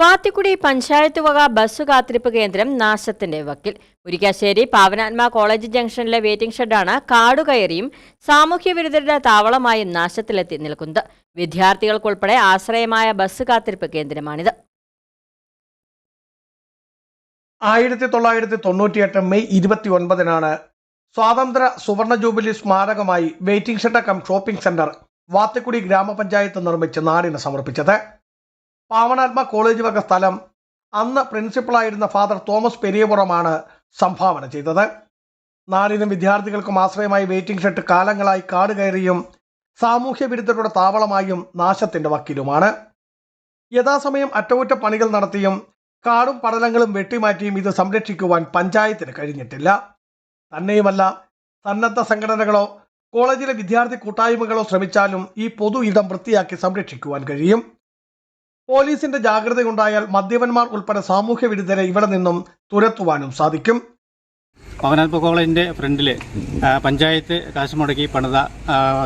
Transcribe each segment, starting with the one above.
വാത്തിക്കുടി പഞ്ചായത്ത് വക ബസ് കാത്തിരിപ്പ് കേന്ദ്രം നാശത്തിന്റെ വക്കിൽ. മുരിക്കാശ്ശേരി പാവനാത്മ കോളേജ് ജംഗ്ഷനിലെ വെയിറ്റിംഗ് ഷെഡാണ് കാടുകയറിയും സാമൂഹ്യ വിരുദ്ധരുടെ താവളമായും നാശത്തിലെത്തി നിൽക്കുന്നത്. വിദ്യാർത്ഥികൾക്കുൾപ്പെടെ ആശ്രയമായ ബസ് കാത്തിരിപ്പ് കേന്ദ്രമാണിത്. ആയിരത്തി തൊള്ളായിരത്തി തൊണ്ണൂറ്റിയെട്ട് മെയ് ഇരുപത്തി ഒൻപതിനാണ് സ്വാതന്ത്ര്യ സുവർണ jubilee സ്മാരകമായി waiting shed cum shopping centre Vathikudy ഗ്രാമപഞ്ചായത്ത് നിർമ്മിച്ച് നാടിന് സമർപ്പിച്ചത്. പാവനാത്മ കോളേജ് വക സ്ഥലം. അന്ന് പ്രിൻസിപ്പളായിരുന്ന ഫാദർ തോമസ് പെരിയപുറമാണ് സംഭാവന ചെയ്തത്. നാടിനും വിദ്യാർത്ഥികൾക്കും ആശ്രയമായി വെയിറ്റിംഗ് ഷെഡ് കാലങ്ങളായി കാട് കയറിയും സാമൂഹ്യ വിരുദ്ധരുടെ താവളമായും നാശത്തിന്റെ വക്കിലുമാണ്. യഥാസമയം അറ്റകുറ്റപ്പണികൾ നടത്തിയും കാടും പടലങ്ങളും വെട്ടിമാറ്റിയും ഇത് സംരക്ഷിക്കുവാൻ പഞ്ചായത്തിന് കഴിഞ്ഞിട്ടില്ല. തന്നെയുമല്ല സന്നദ്ധ സംഘടനകളോ കോളേജിലെ വിദ്യാർത്ഥി കൂട്ടായ്മകളോ ശ്രമിച്ചാലും ഈ പൊതു ഇടം വൃത്തിയാക്കി സംരക്ഷിക്കുവാൻ കഴിയും. പോലീസിന്റെ ജാഗ്രത ജാഗ്രതയുണ്ടായാൽ മദ്യപന്മാർ ഉൾപ്പെടെ സാമൂഹ്യ വിരുദ്ധരെ ഇവിടെ നിന്നും തുരത്തുവാനും സാധിക്കും. പവനാത്മ കോളേജിന്റെ ഫ്രണ്ടിൽ പഞ്ചായത്ത് കാശ് മുടക്കി പണിത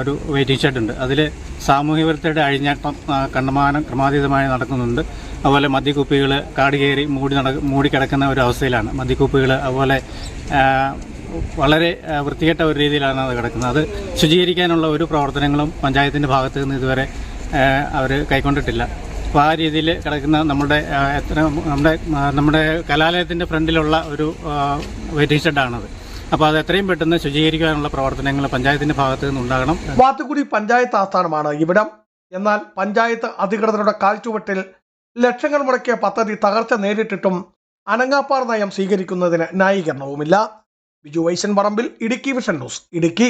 ഒരു വെയിറ്റിംഗ് ഷെഡ് ഉണ്ട്. അതിൽ സാമൂഹ്യ വിരുദ്ധയുടെ അഴിഞ്ഞാട്ടം കണ്ണമാനം ക്രമാതീതമായി നടക്കുന്നുണ്ട്. അതുപോലെ മദ്യക്കുപ്പികൾ കാട് കയറി മൂടി നട മൂടിക്കിടക്കുന്ന ഒരു അവസ്ഥയിലാണ്. മദ്യക്കുപ്പികൾ അതുപോലെ വളരെ വൃത്തികെട്ട ഒരു രീതിയിലാണ് അത് കിടക്കുന്നത്. അത് ശുചീകരിക്കാനുള്ള ഒരു പ്രവർത്തനങ്ങളും പഞ്ചായത്തിന്റെ ഭാഗത്തു നിന്ന് ഇതുവരെ അവർ കൈക്കൊണ്ടിട്ടില്ല. അപ്പോൾ ആ രീതിയിൽ കിടക്കുന്ന നമ്മുടെ എത്ര നമ്മുടെ നമ്മുടെ കലാലയത്തിന്റെ ഫ്രണ്ടിലുള്ള ഒരു വെയിറ്റിംഗ് ഷെഡാണത് അപ്പോൾ അത് എത്രയും പെട്ടെന്ന് ശുചീകരിക്കാനുള്ള പ്രവർത്തനങ്ങൾ പഞ്ചായത്തിന്റെ ഭാഗത്ത് നിന്നുണ്ടാകണം. വാത്തുകുടി പഞ്ചായത്ത് ആസ്ഥാനമാണ് ഇവിടം. എന്നാൽ പഞ്ചായത്ത് അധികൃതരുടെ കാൽച്ചുവട്ടിൽ ലക്ഷങ്ങൾ മുടക്കിയ പദ്ധതി തകർച്ച നേരിട്ടിട്ടും അനങ്ങാപ്പാർ നയം സ്വീകരിക്കുന്നതിന് ന്യായീകരണവുമില്ല. ബിജു വൈശൻ പറമ്പിൽ ഇടുക്കി വിഷൻ ന്യൂസ് ഇടുക്കി.